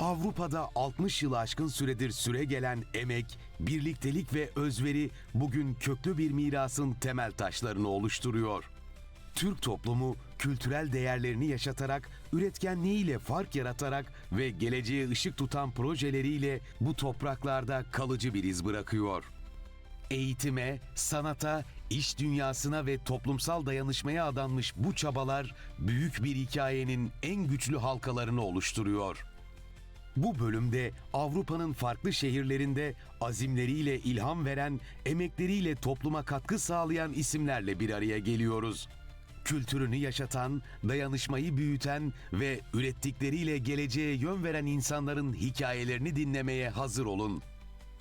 Avrupa'da 60 yılı aşkın süredir süre gelen emek, birliktelik ve özveri bugün köklü bir mirasın temel taşlarını oluşturuyor. Türk toplumu kültürel değerlerini yaşatarak, üretkenliğiyle fark yaratarak ve geleceğe ışık tutan projeleriyle bu topraklarda kalıcı bir iz bırakıyor. Eğitime, sanata, iş dünyasına ve toplumsal dayanışmaya adanmış bu çabalar büyük bir hikayenin en güçlü halkalarını oluşturuyor. Bu bölümde Avrupa'nın farklı şehirlerinde azimleriyle ilham veren, emekleriyle topluma katkı sağlayan isimlerle bir araya geliyoruz. Kültürünü yaşatan, dayanışmayı büyüten ve ürettikleriyle geleceğe yön veren insanların hikayelerini dinlemeye hazır olun.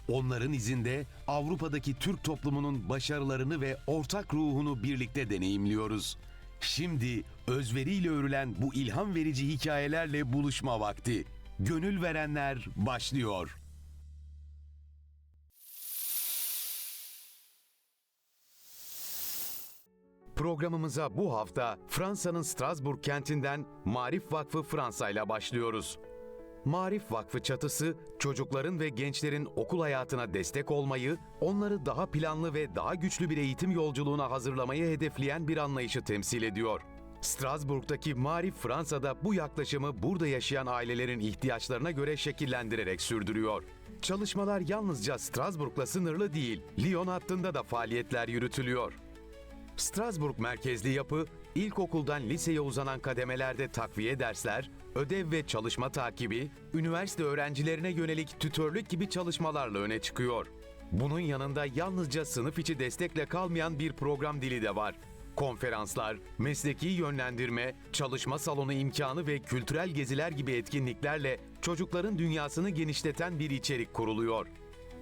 Onların izinde Avrupa'daki Türk toplumunun başarılarını ve ortak ruhunu birlikte deneyimliyoruz. Şimdi özveriyle örülen bu ilham verici hikayelerle buluşma vakti. Gönül verenler başlıyor. Programımıza bu hafta Fransa'nın Strasbourg kentinden Marif Vakfı Fransa ile başlıyoruz. Marif Vakfı çatısı çocukların ve gençlerin okul hayatına destek olmayı, onları daha planlı ve daha güçlü bir eğitim yolculuğuna hazırlamayı hedefleyen bir anlayışı temsil ediyor. Strasbourg'daki Marif Fransa'da bu yaklaşımı burada yaşayan ailelerin ihtiyaçlarına göre şekillendirerek sürdürüyor. Çalışmalar yalnızca Strasbourg'la sınırlı değil, Lyon hattında da faaliyetler yürütülüyor. Strasbourg merkezli yapı, ilkokuldan liseye uzanan kademelerde takviye dersler, ödev ve çalışma takibi, üniversite öğrencilerine yönelik tütörlük gibi çalışmalarla öne çıkıyor. Bunun yanında yalnızca sınıf içi destekle kalmayan bir program dili de var. Konferanslar, mesleki yönlendirme, çalışma salonu imkanı ve kültürel geziler gibi etkinliklerle çocukların dünyasını genişleten bir içerik kuruluyor.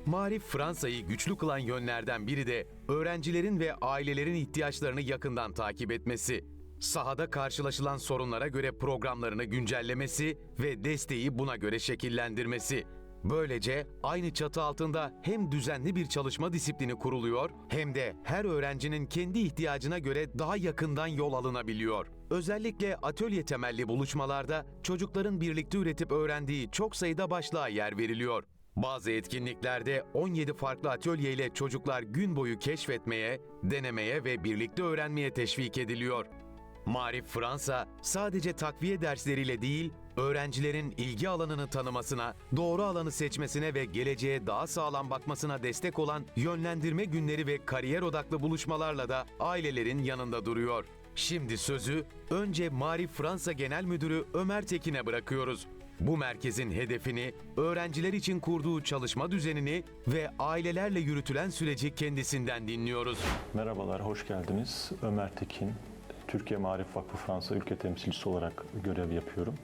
Marif Fransa'yı güçlü kılan yönlerden biri de öğrencilerin ve ailelerin ihtiyaçlarını yakından takip etmesi. Sahada karşılaşılan sorunlara göre programlarını güncellemesi ve desteği buna göre şekillendirmesi. Böylece aynı çatı altında hem düzenli bir çalışma disiplini kuruluyor hem de her öğrencinin kendi ihtiyacına göre daha yakından yol alınabiliyor. Özellikle atölye temelli buluşmalarda çocukların birlikte üretip öğrendiği çok sayıda başlığa yer veriliyor. Bazı etkinliklerde 17 farklı atölye ile çocuklar gün boyu keşfetmeye, denemeye ve birlikte öğrenmeye teşvik ediliyor. Marif Fransa sadece takviye dersleriyle değil, öğrencilerin ilgi alanını tanımasına, doğru alanı seçmesine ve geleceğe daha sağlam bakmasına destek olan yönlendirme günleri ve kariyer odaklı buluşmalarla da ailelerin yanında duruyor. Şimdi sözü önce Marif Fransa Genel Müdürü Ömer Tekin'e bırakıyoruz. Bu merkezin hedefini, öğrenciler için kurduğu çalışma düzenini ve ailelerle yürütülen süreci kendisinden dinliyoruz. Merhabalar, hoş geldiniz. Ömer Tekin, Türkiye Marif Vakfı Fransa ülke temsilcisi olarak görev yapıyorum.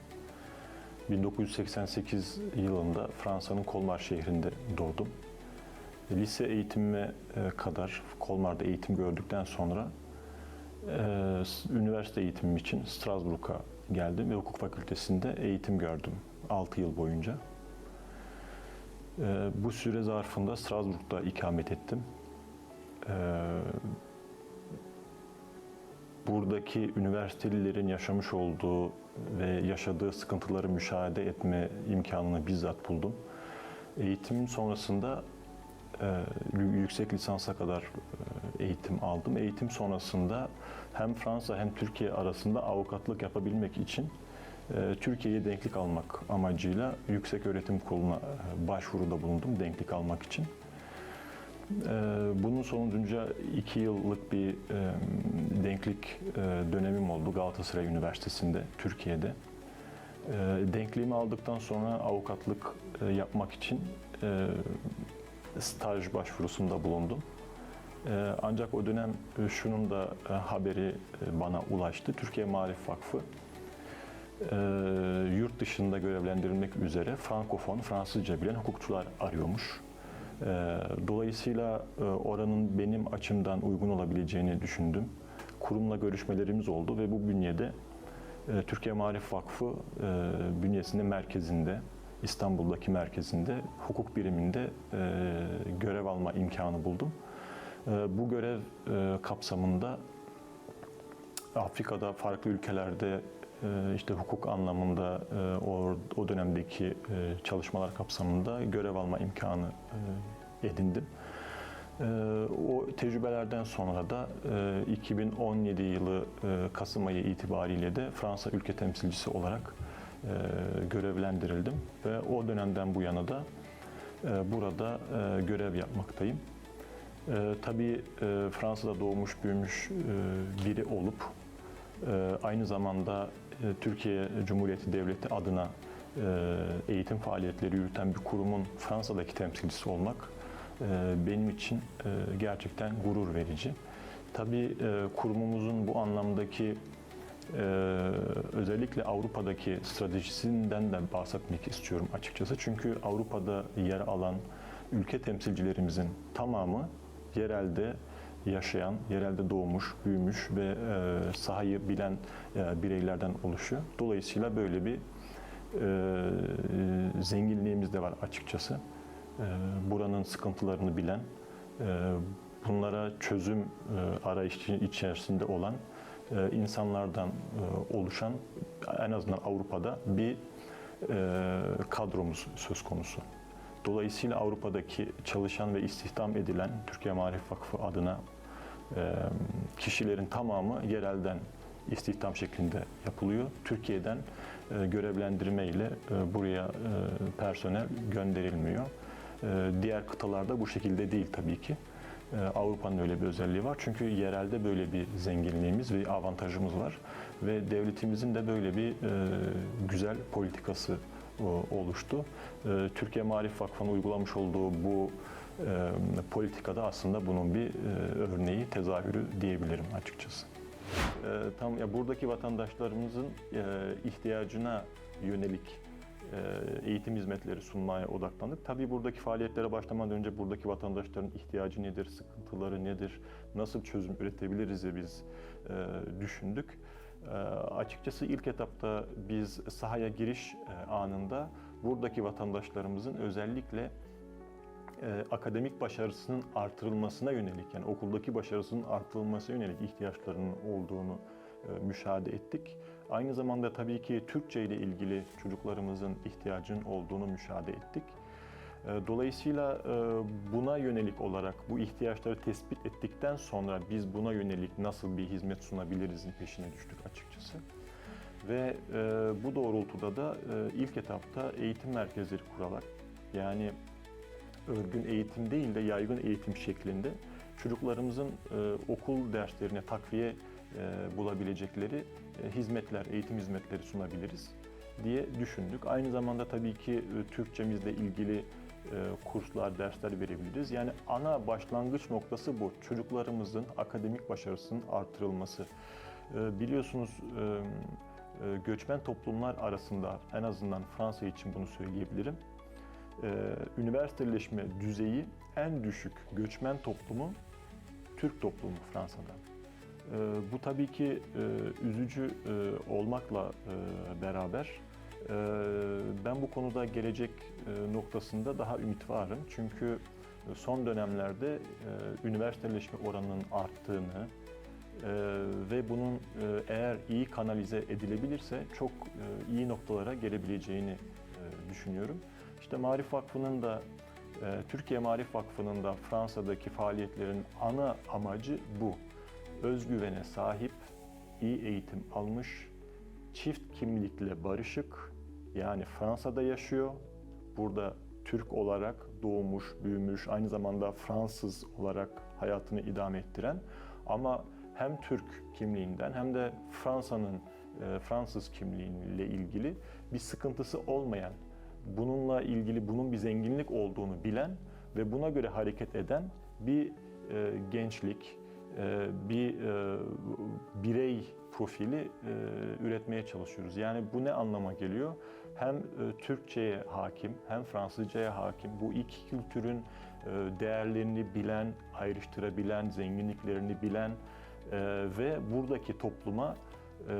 1988 yılında Fransa'nın Kolmar şehrinde doğdum. Lise eğitimime e, kadar Kolmar'da eğitim gördükten sonra e, üniversite eğitimim için Strasbourg'a geldim ve hukuk fakültesinde eğitim gördüm 6 yıl boyunca. E, Bu süre zarfında Strasbourg'da ikamet ettim. E, buradaki üniversitelilerin yaşamış olduğu ve yaşadığı sıkıntıları müşahede etme imkanını bizzat buldum. Eğitimin sonrasında e, yüksek lisansa kadar e, eğitim aldım. Eğitim sonrasında hem Fransa hem Türkiye arasında avukatlık yapabilmek için e, Türkiye'ye denklik almak amacıyla Yüksek Öğretim Kurulu'na e, başvuruda bulundum denklik almak için. Ee, Bunun sonucunda iki yıllık bir e, denklik e, dönemim oldu Galatasaray Üniversitesi'nde, Türkiye'de. E, Denkliğimi aldıktan sonra avukatlık e, yapmak için e, staj başvurusunda bulundum. E, Ancak o dönem e, şunun da e, haberi e, bana ulaştı. Türkiye Marif Vakfı yurt dışında görevlendirilmek üzere Frankofon, Fransızca bilen hukukçular arıyormuş. Ee, Dolayısıyla oranın benim açımdan uygun olabileceğini düşündüm. Kurumla görüşmelerimiz oldu ve bu bünyede Türkiye Marif Vakfı bünyesinde merkezinde İstanbul'daki merkezinde hukuk biriminde görev alma imkanı buldum. E, bu görev e, kapsamında Afrika'da farklı ülkelerde e, işte hukuk anlamında e, o, dönemdeki çalışmalar kapsamında görev alma imkanı edindim. O tecrübelerden sonra da e, 2017 yılı Kasım ayı itibariyle de Fransa ülke temsilcisi olarak görevlendirildim ve o dönemden bu yana da burada görev yapmaktayım. E, tabii e, Fransa'da doğmuş büyümüş e, biri olup e, aynı zamanda e, Türkiye Cumhuriyeti Devleti adına e, eğitim faaliyetleri yürüten bir kurumun Fransa'daki temsilcisi olmak e, benim için e, gerçekten gurur verici. Tabii e, kurumumuzun bu anlamdaki e, özellikle Avrupa'daki stratejisinden de bahsetmek istiyorum açıkçası. Çünkü Avrupa'da yer alan ülke temsilcilerimizin tamamı yerelde yaşayan, yerelde doğmuş, büyümüş ve e, sahayı bilen e, bireylerden oluşuyor. Dolayısıyla böyle bir e, zenginliğimiz de var açıkçası. Buranın sıkıntılarını bilen, bunlara çözüm e, arayışı içerisinde olan insanlardan oluşan en azından Avrupa'da bir e, kadromuz söz konusu. Dolayısıyla Avrupa'daki çalışan ve istihdam edilen Türkiye Marif Vakfı adına kişilerin tamamı yerelden istihdam şeklinde yapılıyor. Türkiye'den görevlendirme ile buraya personel gönderilmiyor. Diğer kıtalarda bu şekilde değil tabii ki. Avrupa'nın öyle bir özelliği var. Çünkü yerelde böyle bir zenginliğimiz ve avantajımız var. Ve devletimizin de böyle bir güzel politikası oluştu. E, Türkiye Marif Vakfı'nın uygulamış olduğu bu e, politikada aslında bunun bir e, örneği, tezahürü diyebilirim açıkçası. E, Tam ya buradaki vatandaşlarımızın e, ihtiyacına yönelik e, eğitim hizmetleri sunmaya odaklandık. Tabii buradaki faaliyetlere başlamadan önce buradaki vatandaşların ihtiyacı nedir, sıkıntıları nedir, nasıl çözüm üretebiliriz diye biz e, düşündük. E, Açıkçası ilk etapta biz sahaya giriş e, anında buradaki vatandaşlarımızın özellikle e, akademik başarısının artırılmasına yönelik yani okuldaki başarısının artırılmasına yönelik ihtiyaçlarının olduğunu e, müşahede ettik. Aynı zamanda tabii ki Türkçe ile ilgili çocuklarımızın ihtiyacının olduğunu müşahede ettik. E, Dolayısıyla e, buna yönelik olarak bu ihtiyaçları tespit ettikten sonra biz buna yönelik nasıl bir hizmet sunabilirizin peşine düştük açıkçası. Ve e, bu doğrultuda da e, ilk etapta eğitim merkezleri kurarak yani örgün eğitim değil de yaygın eğitim şeklinde çocuklarımızın okul derslerine takviye bulabilecekleri hizmetler, eğitim hizmetleri sunabiliriz diye düşündük. Aynı zamanda tabii ki Türkçemizle ilgili kurslar, dersler verebiliriz. Yani ana başlangıç noktası bu. Çocuklarımızın akademik başarısının artırılması. E, Biliyorsunuz e, e, göçmen toplumlar arasında en azından Fransa için bunu söyleyebilirim e, üniversiteleşme düzeyi en düşük göçmen toplumu Türk toplumu Fransa'da. E, bu tabii ki e, üzücü e, olmakla e, beraber e, ben bu konuda gelecek e, noktasında daha ümit varım. Çünkü son dönemlerde e, üniversiteleşme oranının arttığını e, ve bunun e, eğer iyi kanalize edilebilirse çok e, iyi noktalara gelebileceğini e, düşünüyorum. İşte Marif Vakfı'nın da e, Türkiye Marif Vakfı'nın da Fransa'daki faaliyetlerin ana amacı bu. Özgüvene sahip, iyi eğitim almış, çift kimlikle barışık, yani Fransa'da yaşıyor, burada Türk olarak doğmuş, büyümüş, aynı zamanda Fransız olarak hayatını idame ettiren ama hem Türk kimliğinden hem de Fransa'nın e, Fransız kimliğiyle ilgili bir sıkıntısı olmayan bununla ilgili bunun bir zenginlik olduğunu bilen ve buna göre hareket eden bir e, gençlik, bir e, birey profili e, üretmeye çalışıyoruz. Yani bu ne anlama geliyor? Hem e, Türkçe'ye hakim, hem Fransızca'ya hakim. Bu iki kültürün e, değerlerini bilen, ayrıştırabilen, zenginliklerini bilen e, ve buradaki topluma e,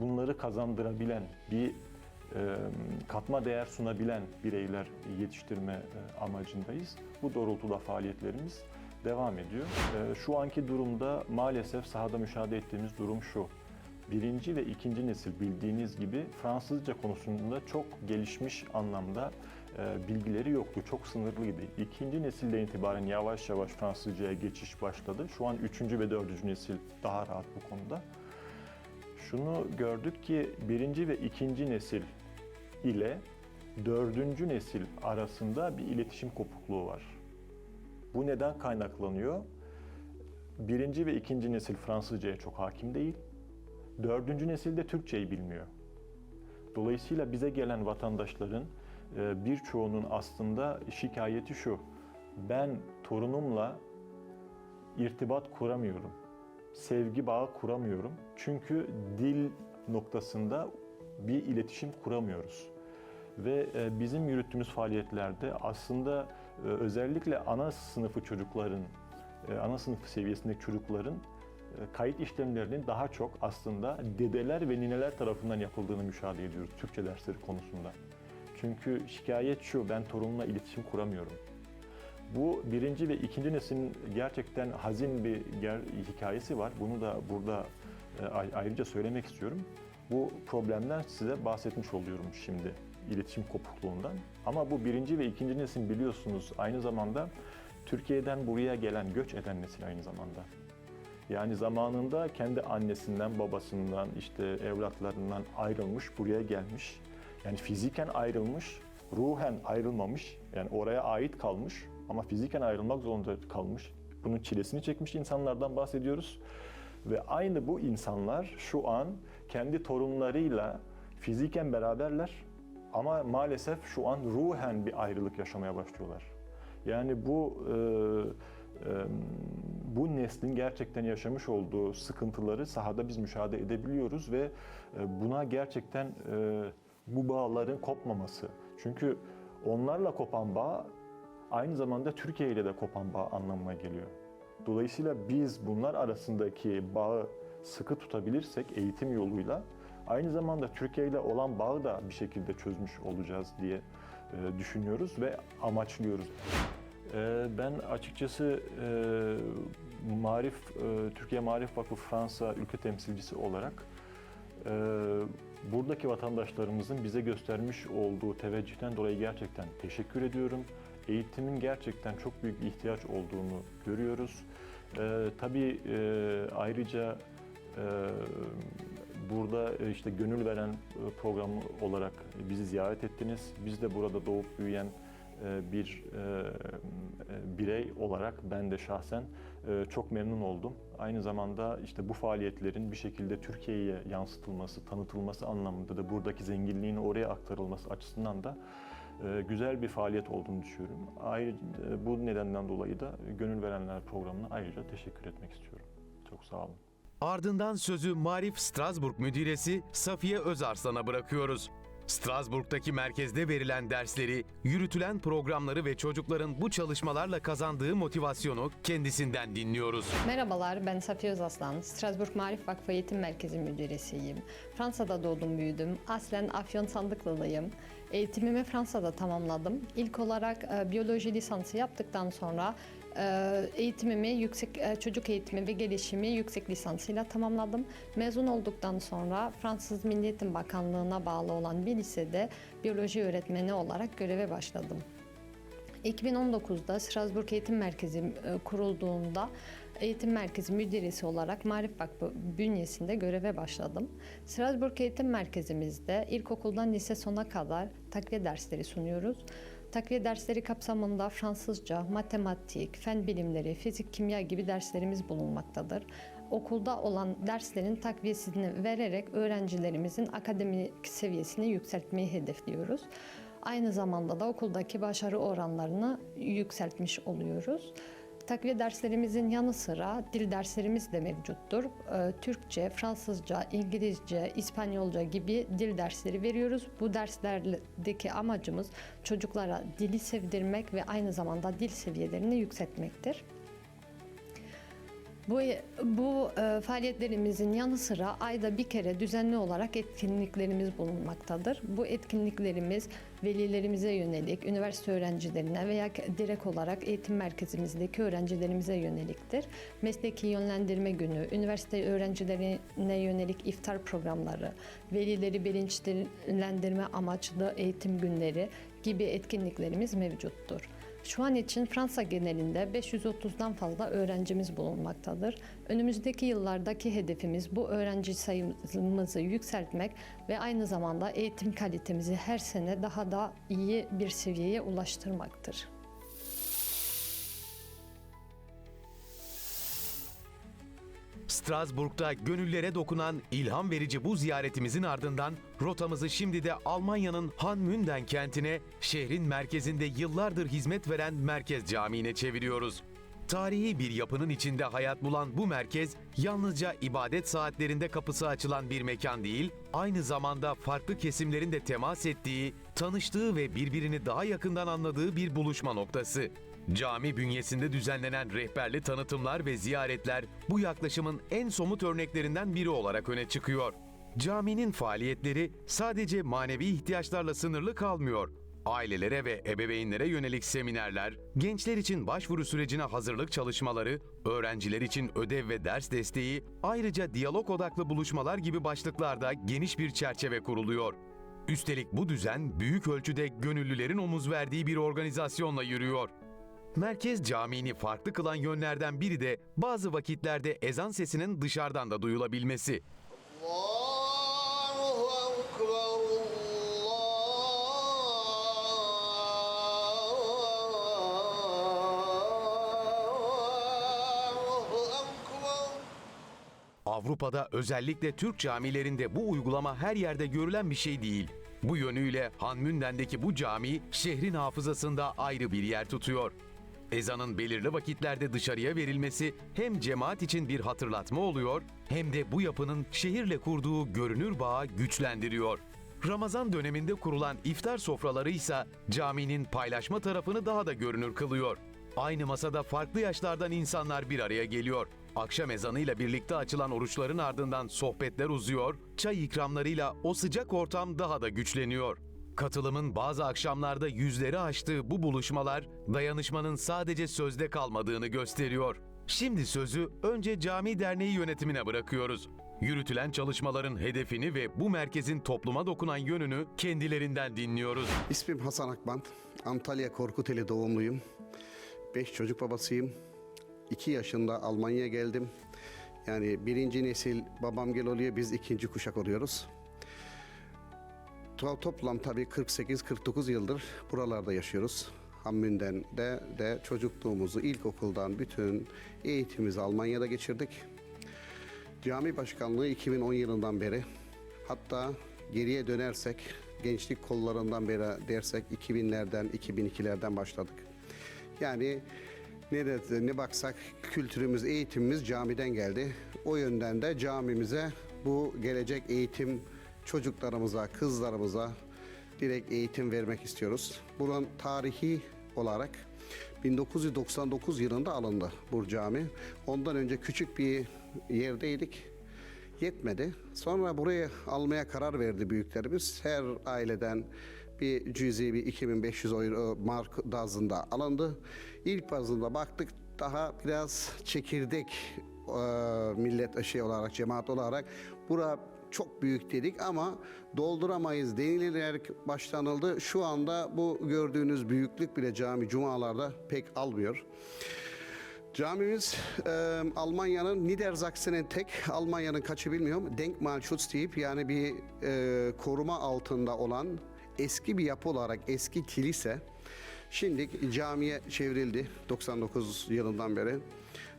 bunları kazandırabilen bir katma değer sunabilen bireyler yetiştirme e, amacındayız. Bu doğrultuda faaliyetlerimiz devam ediyor. E, Şu anki durumda maalesef sahada müşahede ettiğimiz durum şu. Birinci ve ikinci nesil bildiğiniz gibi Fransızca konusunda çok gelişmiş anlamda e, bilgileri yoktu, çok sınırlıydı. İkinci nesilden itibaren yavaş yavaş Fransızcaya geçiş başladı. Şu an üçüncü ve dördüncü nesil daha rahat bu konuda. Şunu gördük ki birinci ve ikinci nesil ile dördüncü nesil arasında bir iletişim kopukluğu var. Bu neden kaynaklanıyor? Birinci ve ikinci nesil Fransızcaya çok hakim değil. Dördüncü nesil de Türkçeyi bilmiyor. Dolayısıyla bize gelen vatandaşların e, birçoğunun aslında şikayeti şu. Ben torunumla irtibat kuramıyorum. Sevgi bağı kuramıyorum. Çünkü dil noktasında bir iletişim kuramıyoruz. Ve e, bizim yürüttüğümüz faaliyetlerde aslında özellikle ana sınıfı çocukların, e, ana sınıf seviyesindeki çocukların e, kayıt işlemlerinin daha çok aslında dedeler ve nineler tarafından yapıldığını müşahede ediyoruz Türkçe dersleri konusunda. Çünkü şikayet şu, ben torunumla iletişim kuramıyorum. Bu birinci ve ikinci neslin gerçekten hazin bir hikayesi var. Bunu da burada e, ay- ayrıca söylemek istiyorum. Bu problemden size bahsetmiş oluyorum şimdi, iletişim kopukluğundan. Ama bu birinci ve ikinci nesil biliyorsunuz aynı zamanda Türkiye'den buraya gelen, göç eden nesil aynı zamanda. Yani zamanında kendi annesinden, babasından, işte evlatlarından ayrılmış, buraya gelmiş. Yani fiziken ayrılmış, ruhen ayrılmamış. Yani oraya ait kalmış ama fiziken ayrılmak zorunda kalmış. Bunun çilesini çekmiş insanlardan bahsediyoruz. Ve aynı bu insanlar şu an kendi torunlarıyla fiziken beraberler ama maalesef şu an ruhen bir ayrılık yaşamaya başlıyorlar. Yani bu e, e, bu neslin gerçekten yaşamış olduğu sıkıntıları sahada biz müşahede edebiliyoruz ve e, buna gerçekten e, bu bağların kopmaması. Çünkü onlarla kopan bağ aynı zamanda Türkiye ile de kopan bağ anlamına geliyor. Dolayısıyla biz bunlar arasındaki bağı sıkı tutabilirsek eğitim yoluyla aynı zamanda Türkiye ile olan bağı da bir şekilde çözmüş olacağız diye e, düşünüyoruz ve amaçlıyoruz. E, Ben açıkçası e, Marif Türkiye Marif Vakfı Fransa ülke temsilcisi olarak buradaki vatandaşlarımızın bize göstermiş olduğu teveccühten dolayı gerçekten teşekkür ediyorum. Eğitimin gerçekten çok büyük bir ihtiyaç olduğunu görüyoruz. E, tabii e, ayrıca e, burada e, işte gönül veren e, programı olarak bizi ziyaret ettiniz. Biz de burada doğup büyüyen e, bir birey olarak ben de şahsen çok memnun oldum. Aynı zamanda işte bu faaliyetlerin bir şekilde Türkiye'ye yansıtılması, tanıtılması anlamında da buradaki zenginliğin oraya aktarılması açısından da güzel bir faaliyet olduğunu düşünüyorum. Ayrıca bu nedenden dolayı da Gönül Verenler programına ayrıca teşekkür etmek istiyorum. Çok sağ olun. Ardından sözü Marif Strasbourg müdiresi Safiye Özarslan'a bırakıyoruz. Strasbourg'daki merkezde verilen dersleri, yürütülen programları ve çocukların bu çalışmalarla kazandığı motivasyonu kendisinden dinliyoruz. Merhabalar, ben Safiye Özaslan. Strasbourg Marif Vakfı Eğitim Merkezi Müdüresiyim. Fransa'da doğdum, büyüdüm. Aslen Afyon Sandıklılıyım. Eğitimimi Fransa'da tamamladım. İlk olarak e, biyoloji lisansı yaptıktan sonra eğitimimi yüksek e, çocuk eğitimi ve gelişimi yüksek lisansıyla tamamladım. Mezun olduktan sonra Fransız Milli Eğitim Bakanlığı'na bağlı olan bir lisede biyoloji öğretmeni olarak göreve başladım. 2019'da Strasbourg Eğitim Merkezi e, kurulduğunda eğitim merkezi müdiresi olarak Marif Vakfı bünyesinde göreve başladım. Strasbourg Eğitim Merkezimizde ilkokuldan lise sona kadar takviye dersleri sunuyoruz. Takviye dersleri kapsamında Fransızca, matematik, fen bilimleri, fizik, kimya gibi derslerimiz bulunmaktadır. Okulda olan derslerin takviyesini vererek öğrencilerimizin akademik seviyesini yükseltmeyi hedefliyoruz. Aynı zamanda da okuldaki başarı oranlarını yükseltmiş oluyoruz. Takviye derslerimizin yanı sıra dil derslerimiz de mevcuttur. Ee, Türkçe, Fransızca, İngilizce, İspanyolca gibi dil dersleri veriyoruz. Bu derslerdeki amacımız çocuklara dili sevdirmek ve aynı zamanda dil seviyelerini yükseltmektir. Bu bu e, faaliyetlerimizin yanı sıra ayda bir kere düzenli olarak etkinliklerimiz bulunmaktadır. Bu etkinliklerimiz velilerimize yönelik, üniversite öğrencilerine veya direkt olarak eğitim merkezimizdeki öğrencilerimize yöneliktir. Mesleki yönlendirme günü, üniversite öğrencilerine yönelik iftar programları, velileri bilinçlendirme amaçlı eğitim günleri gibi etkinliklerimiz mevcuttur. Şu an için Fransa genelinde 530'dan fazla öğrencimiz bulunmaktadır. Önümüzdeki yıllardaki hedefimiz bu öğrenci sayımızı yükseltmek ve aynı zamanda eğitim kalitemizi her sene daha da iyi bir seviyeye ulaştırmaktır. Strasbourg'da gönüllere dokunan ilham verici bu ziyaretimizin ardından rotamızı şimdi de Almanya'nın Hanmünden kentine, şehrin merkezinde yıllardır hizmet veren Merkez Camii'ne çeviriyoruz. Tarihi bir yapının içinde hayat bulan bu merkez yalnızca ibadet saatlerinde kapısı açılan bir mekan değil, aynı zamanda farklı kesimlerin de temas ettiği, tanıştığı ve birbirini daha yakından anladığı bir buluşma noktası. Cami bünyesinde düzenlenen rehberli tanıtımlar ve ziyaretler bu yaklaşımın en somut örneklerinden biri olarak öne çıkıyor. Caminin faaliyetleri sadece manevi ihtiyaçlarla sınırlı kalmıyor. Ailelere ve ebeveynlere yönelik seminerler, gençler için başvuru sürecine hazırlık çalışmaları, öğrenciler için ödev ve ders desteği, ayrıca diyalog odaklı buluşmalar gibi başlıklarda geniş bir çerçeve kuruluyor. Üstelik bu düzen büyük ölçüde gönüllülerin omuz verdiği bir organizasyonla yürüyor. Merkez camini farklı kılan yönlerden biri de bazı vakitlerde ezan sesinin dışarıdan da duyulabilmesi. Avrupa'da özellikle Türk camilerinde bu uygulama her yerde görülen bir şey değil. Bu yönüyle Hanmünden'deki bu cami şehrin hafızasında ayrı bir yer tutuyor. Ezanın belirli vakitlerde dışarıya verilmesi hem cemaat için bir hatırlatma oluyor hem de bu yapının şehirle kurduğu görünür bağı güçlendiriyor. Ramazan döneminde kurulan iftar sofraları ise caminin paylaşma tarafını daha da görünür kılıyor. Aynı masada farklı yaşlardan insanlar bir araya geliyor. Akşam ezanıyla birlikte açılan oruçların ardından sohbetler uzuyor, çay ikramlarıyla o sıcak ortam daha da güçleniyor. Katılımın bazı akşamlarda yüzleri aştığı bu buluşmalar dayanışmanın sadece sözde kalmadığını gösteriyor. Şimdi sözü önce Cami Derneği yönetimine bırakıyoruz. Yürütülen çalışmaların hedefini ve bu merkezin topluma dokunan yönünü kendilerinden dinliyoruz. İsmim Hasan Akban. Antalya Korkuteli doğumluyum. Beş çocuk babasıyım. İki yaşında Almanya'ya geldim. Yani birinci nesil babam gel oluyor, biz ikinci kuşak oluyoruz. To- Toplam tabii 48-49 yıldır buralarda yaşıyoruz. Hammünden de, de çocukluğumuzu ilkokuldan bütün eğitimimizi Almanya'da geçirdik. Cami başkanlığı 2010 yılından beri hatta geriye dönersek gençlik kollarından beri dersek 2000'lerden 2002'lerden başladık. Yani ne, de, ne baksak kültürümüz, eğitimimiz camiden geldi. O yönden de camimize bu gelecek eğitim çocuklarımıza, kızlarımıza direkt eğitim vermek istiyoruz. Bunun tarihi olarak 1999 yılında alındı bu cami. Ondan önce küçük bir yerdeydik. Yetmedi. Sonra buraya almaya karar verdi büyüklerimiz. Her aileden bir cüzi bir 2500 euro mark bazında alındı. İlk bazında baktık daha biraz çekirdek e, millet şey olarak, cemaat olarak bura çok büyük dedik ama dolduramayız denilerek başlanıldı. Şu anda bu gördüğünüz büyüklük bile cami cumalarda pek almıyor. Camimiz e, Almanya'nın Niedersachsen'in tek, Almanya'nın kaçı bilmiyorum, Denkmalschutz deyip yani bir e, koruma altında olan eski bir yapı olarak eski kilise. Şimdi camiye çevrildi 99 yılından beri.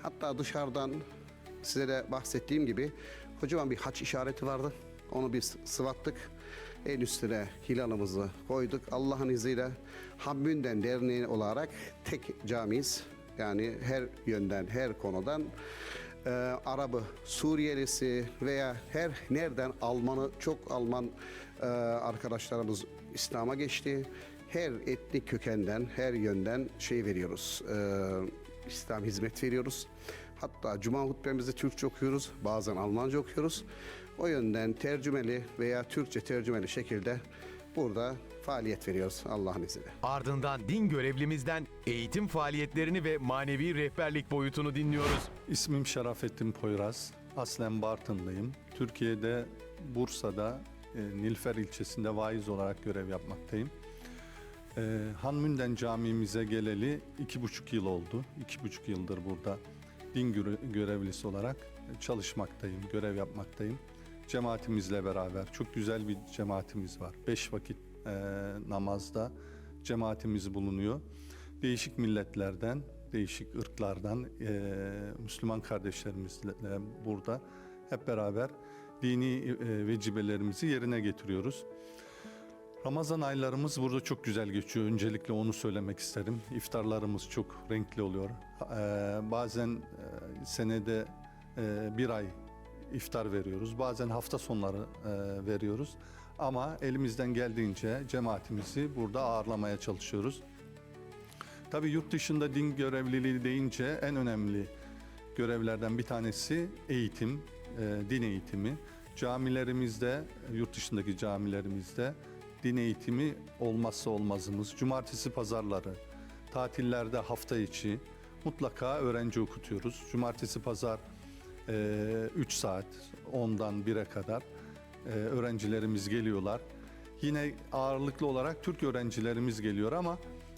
Hatta dışarıdan size de bahsettiğim gibi kocaman bir haç işareti vardı. Onu biz sıvattık. En üstüne hilalımızı koyduk. Allah'ın izniyle Hammünden Derneği olarak tek camiyiz. Yani her yönden, her konudan e, Arabı, Suriyelisi veya her nereden Almanı, çok Alman e, arkadaşlarımız İslam'a geçti. Her etnik kökenden, her yönden şey veriyoruz, e, İslam hizmet veriyoruz. Hatta Cuma hutbemizi Türkçe okuyoruz, bazen Almanca okuyoruz. O yönden tercümeli veya Türkçe tercümeli şekilde burada faaliyet veriyoruz Allah'ın izniyle. Ardından din görevlimizden eğitim faaliyetlerini ve manevi rehberlik boyutunu dinliyoruz. İsmim Şerafettin Poyraz. Aslen Bartınlıyım. Türkiye'de Bursa'da e, Nilfer ilçesinde vaiz olarak görev yapmaktayım. E, Hanmünden camimize geleli iki buçuk yıl oldu. İki buçuk yıldır burada din göre- görevlisi olarak çalışmaktayım, görev yapmaktayım. Cemaatimizle beraber çok güzel bir cemaatimiz var. Beş vakit e, namazda cemaatimiz bulunuyor. Değişik milletlerden, değişik ırklardan e, Müslüman kardeşlerimizle burada hep beraber dini e, vecibelerimizi yerine getiriyoruz. Ramazan aylarımız burada çok güzel geçiyor. Öncelikle onu söylemek isterim. İftarlarımız çok renkli oluyor. Ee, bazen e, senede e, bir ay iftar veriyoruz. Bazen hafta sonları e, veriyoruz. Ama elimizden geldiğince cemaatimizi burada ağırlamaya çalışıyoruz. Tabii yurt dışında din görevliliği deyince en önemli görevlerden bir tanesi eğitim, e, din eğitimi. Camilerimizde, yurt dışındaki camilerimizde din eğitimi olmazsa olmazımız. Cumartesi pazarları, tatillerde hafta içi mutlaka öğrenci okutuyoruz. Cumartesi pazar 3 saat 10'dan 1'e kadar e, öğrencilerimiz geliyorlar. Yine ağırlıklı olarak Türk öğrencilerimiz geliyor ama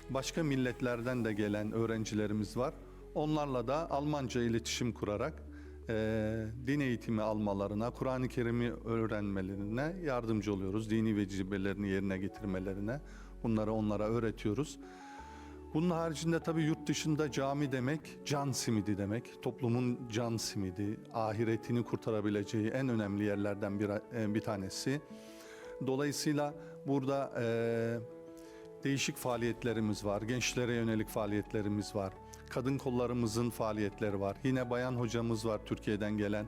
başka milletlerden de gelen öğrencilerimiz var. Onlarla da Almanca iletişim kurarak e, din eğitimi almalarına, Kur'an-ı Kerim'i öğrenmelerine yardımcı oluyoruz. Dini vecibelerini yerine getirmelerine bunları onlara öğretiyoruz. Bunun haricinde tabii yurt dışında cami demek can simidi demek. Toplumun can simidi, ahiretini kurtarabileceği en önemli yerlerden bir, e, bir tanesi. Dolayısıyla burada e, değişik faaliyetlerimiz var. Gençlere yönelik faaliyetlerimiz var. Kadın kollarımızın faaliyetleri var. Yine bayan hocamız var Türkiye'den gelen.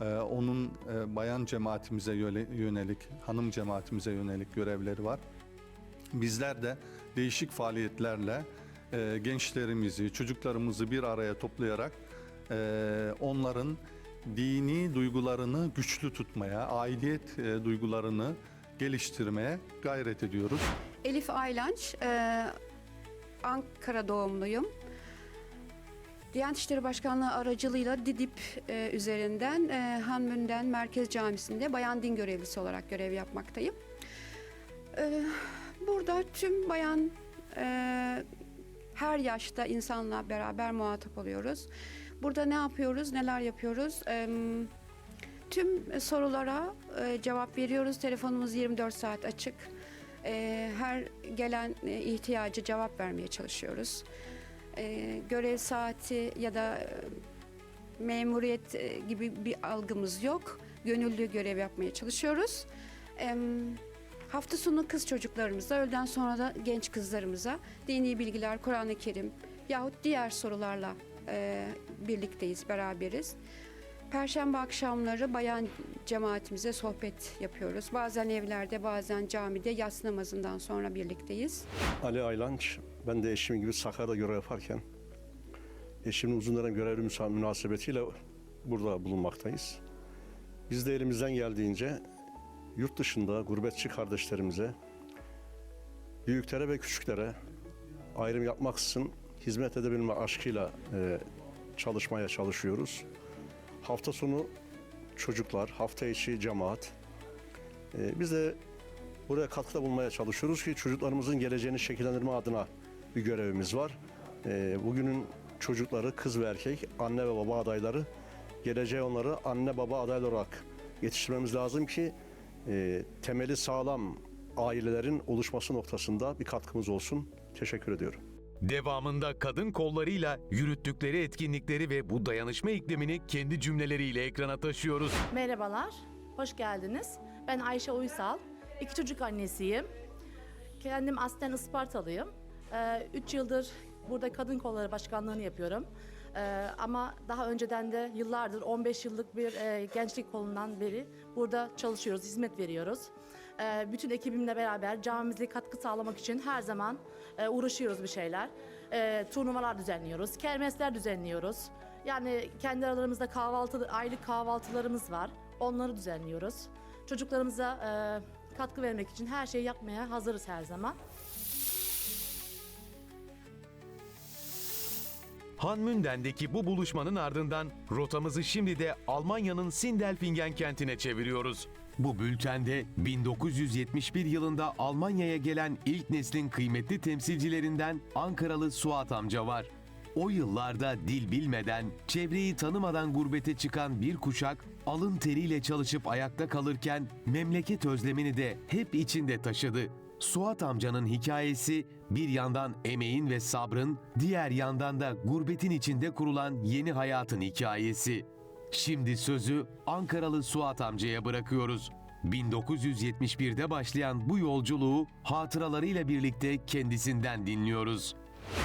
E, onun e, bayan cemaatimize yönelik, hanım cemaatimize yönelik görevleri var. Bizler de değişik faaliyetlerle e, gençlerimizi, çocuklarımızı bir araya toplayarak e, onların dini duygularını güçlü tutmaya, aidiyet duygularını geliştirmeye gayret ediyoruz. Elif Aylanç, Ankara doğumluyum. Diyanet İşleri Başkanlığı aracılığıyla DİDİP e, üzerinden e, Hanmünden Merkez Camisi'nde bayan din görevlisi olarak görev yapmaktayım. E, burada tüm bayan e, her yaşta insanla beraber muhatap oluyoruz. Burada ne yapıyoruz, neler yapıyoruz? E, tüm sorulara e, cevap veriyoruz. Telefonumuz 24 saat açık. E, her gelen e, ihtiyacı cevap vermeye çalışıyoruz. E, görev saati ya da e, memuriyet e, gibi bir algımız yok. Gönüllü görev yapmaya çalışıyoruz. E, hafta sonu kız çocuklarımıza, öğleden sonra da genç kızlarımıza dini bilgiler, Kur'an-ı Kerim yahut diğer sorularla e, birlikteyiz, beraberiz. Perşembe akşamları bayan cemaatimize sohbet yapıyoruz. Bazen evlerde, bazen camide yatsı namazından sonra birlikteyiz. Ali Aylanç. Ben de eşim gibi Sakarya'da görev yaparken eşimin uzun dönem görevli münasebetiyle burada bulunmaktayız. Biz de elimizden geldiğince yurt dışında gurbetçi kardeşlerimize, büyüklere ve küçüklere ayrım yapmaksızın hizmet edebilme aşkıyla e, çalışmaya çalışıyoruz. Hafta sonu çocuklar, hafta içi cemaat. E, biz de buraya katkıda bulunmaya çalışıyoruz ki çocuklarımızın geleceğini şekillendirme adına bir görevimiz var. Ee, bugünün çocukları kız ve erkek, anne ve baba adayları, geleceğe onları anne baba adaylar olarak yetiştirmemiz lazım ki e, temeli sağlam ailelerin oluşması noktasında bir katkımız olsun. Teşekkür ediyorum. Devamında kadın kollarıyla yürüttükleri etkinlikleri ve bu dayanışma iklimini kendi cümleleriyle ekrana taşıyoruz. Merhabalar, hoş geldiniz. Ben Ayşe Uysal, iki çocuk annesiyim. Kendim aslen Ispartalıyım. 3 yıldır burada kadın kolları başkanlığını yapıyorum. Ee, ama daha önceden de yıllardır 15 yıllık bir e, gençlik kolundan beri burada çalışıyoruz, hizmet veriyoruz. Ee, bütün ekibimle beraber camimize katkı sağlamak için her zaman e, uğraşıyoruz bir şeyler. Ee, turnuvalar düzenliyoruz, kermesler düzenliyoruz. Yani kendi aralarımızda kahvaltı, aylık kahvaltılarımız var. Onları düzenliyoruz. Çocuklarımıza e, katkı vermek için her şeyi yapmaya hazırız her zaman. Hanmünden'deki bu buluşmanın ardından rotamızı şimdi de Almanya'nın Sindelfingen kentine çeviriyoruz. Bu bültende 1971 yılında Almanya'ya gelen ilk neslin kıymetli temsilcilerinden Ankaralı Suat amca var. O yıllarda dil bilmeden, çevreyi tanımadan gurbete çıkan bir kuşak alın teriyle çalışıp ayakta kalırken memleket özlemini de hep içinde taşıdı. Suat amcanın hikayesi bir yandan emeğin ve sabrın, diğer yandan da gurbetin içinde kurulan yeni hayatın hikayesi. Şimdi sözü Ankaralı Suat amcaya bırakıyoruz. 1971'de başlayan bu yolculuğu hatıralarıyla birlikte kendisinden dinliyoruz.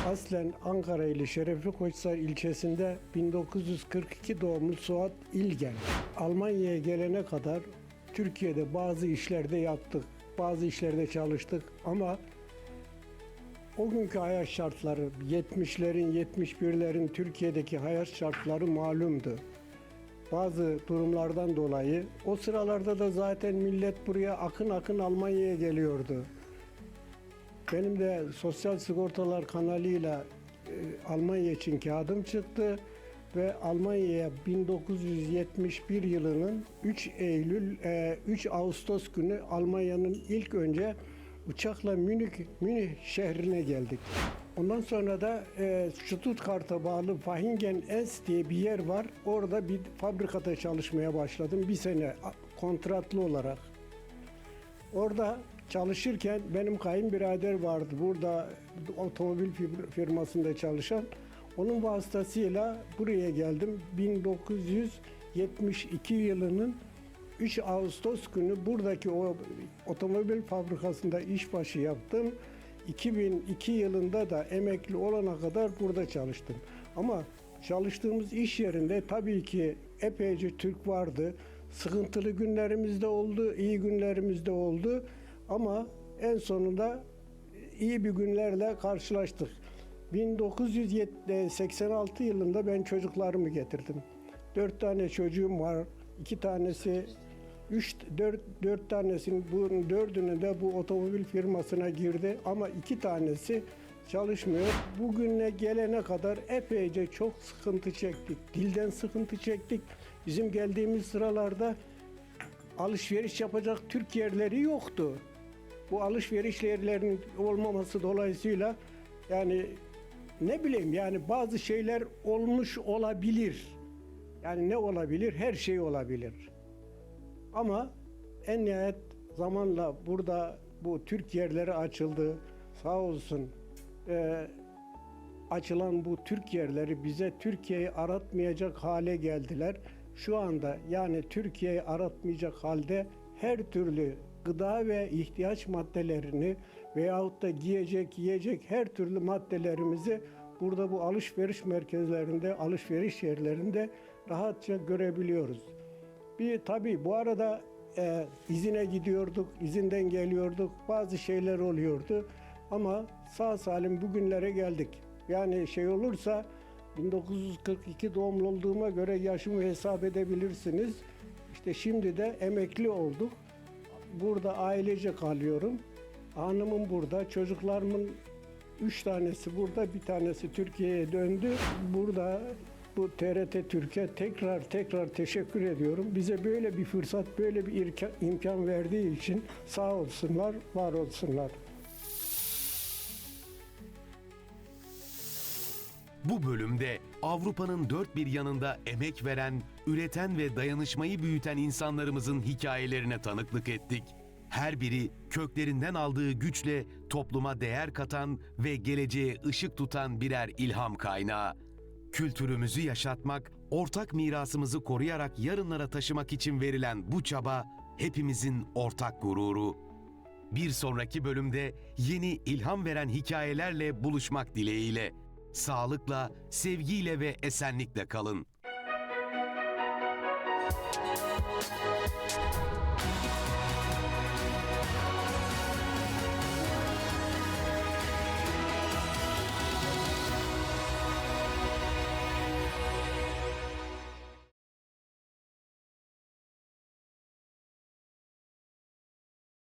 Aslen Ankara ili Şerefli Koçhisar ilçesinde 1942 doğumlu Suat İlgen. Almanya'ya gelene kadar Türkiye'de bazı işlerde yaptık, bazı işlerde çalıştık ama o günkü hayat şartları 70'lerin 71'lerin Türkiye'deki hayat şartları malumdu. Bazı durumlardan dolayı o sıralarda da zaten millet buraya akın akın Almanya'ya geliyordu. Benim de sosyal sigortalar kanalıyla e, Almanya için kağıdım çıktı ve Almanya'ya 1971 yılının 3 Eylül e, 3 Ağustos günü Almanya'nın ilk önce uçakla Münih Münih şehrine geldik. Ondan sonra da e, Stuttgart'a bağlı Fahingen Es diye bir yer var. Orada bir fabrikada çalışmaya başladım. Bir sene kontratlı olarak. Orada çalışırken benim kayınbirader vardı burada otomobil fir- firmasında çalışan. Onun vasıtasıyla buraya geldim. 1972 yılının 3 Ağustos günü buradaki o otomobil fabrikasında işbaşı yaptım. 2002 yılında da emekli olana kadar burada çalıştım. Ama çalıştığımız iş yerinde tabii ki epeyce Türk vardı. Sıkıntılı günlerimiz de oldu, iyi günlerimiz de oldu. Ama en sonunda iyi bir günlerle karşılaştık. 1986 yılında ben çocuklarımı getirdim. Dört tane çocuğum var. İki tanesi, üç, dört, dört tanesinin bunun dördünü de bu otomobil firmasına girdi. Ama iki tanesi çalışmıyor. Bugüne gelene kadar epeyce çok sıkıntı çektik. Dilden sıkıntı çektik. Bizim geldiğimiz sıralarda alışveriş yapacak Türk yerleri yoktu. Bu alışveriş yerlerinin olmaması dolayısıyla yani ne bileyim yani bazı şeyler olmuş olabilir. Yani ne olabilir? Her şey olabilir. Ama en nihayet zamanla burada bu Türk yerleri açıldı. Sağ olsun eee, açılan bu Türk yerleri bize Türkiye'yi aratmayacak hale geldiler. Şu anda yani Türkiye'yi aratmayacak halde her türlü gıda ve ihtiyaç maddelerini veyahut da giyecek, yiyecek her türlü maddelerimizi burada bu alışveriş merkezlerinde, alışveriş yerlerinde rahatça görebiliyoruz. Bir tabii bu arada e, izine gidiyorduk, izinden geliyorduk, bazı şeyler oluyordu. Ama sağ salim bugünlere geldik. Yani şey olursa 1942 doğumlu olduğuma göre yaşımı hesap edebilirsiniz. İşte şimdi de emekli olduk. Burada ailece kalıyorum. Hanımım burada, çocuklarımın üç tanesi burada, bir tanesi Türkiye'ye döndü. Burada bu TRT Türkiye tekrar tekrar teşekkür ediyorum. Bize böyle bir fırsat, böyle bir imkan verdiği için sağ olsunlar, var olsunlar. Bu bölümde Avrupa'nın dört bir yanında emek veren, üreten ve dayanışmayı büyüten insanlarımızın hikayelerine tanıklık ettik. Her biri köklerinden aldığı güçle topluma değer katan ve geleceğe ışık tutan birer ilham kaynağı. Kültürümüzü yaşatmak, ortak mirasımızı koruyarak yarınlara taşımak için verilen bu çaba hepimizin ortak gururu. Bir sonraki bölümde yeni ilham veren hikayelerle buluşmak dileğiyle. Sağlıkla, sevgiyle ve esenlikle kalın.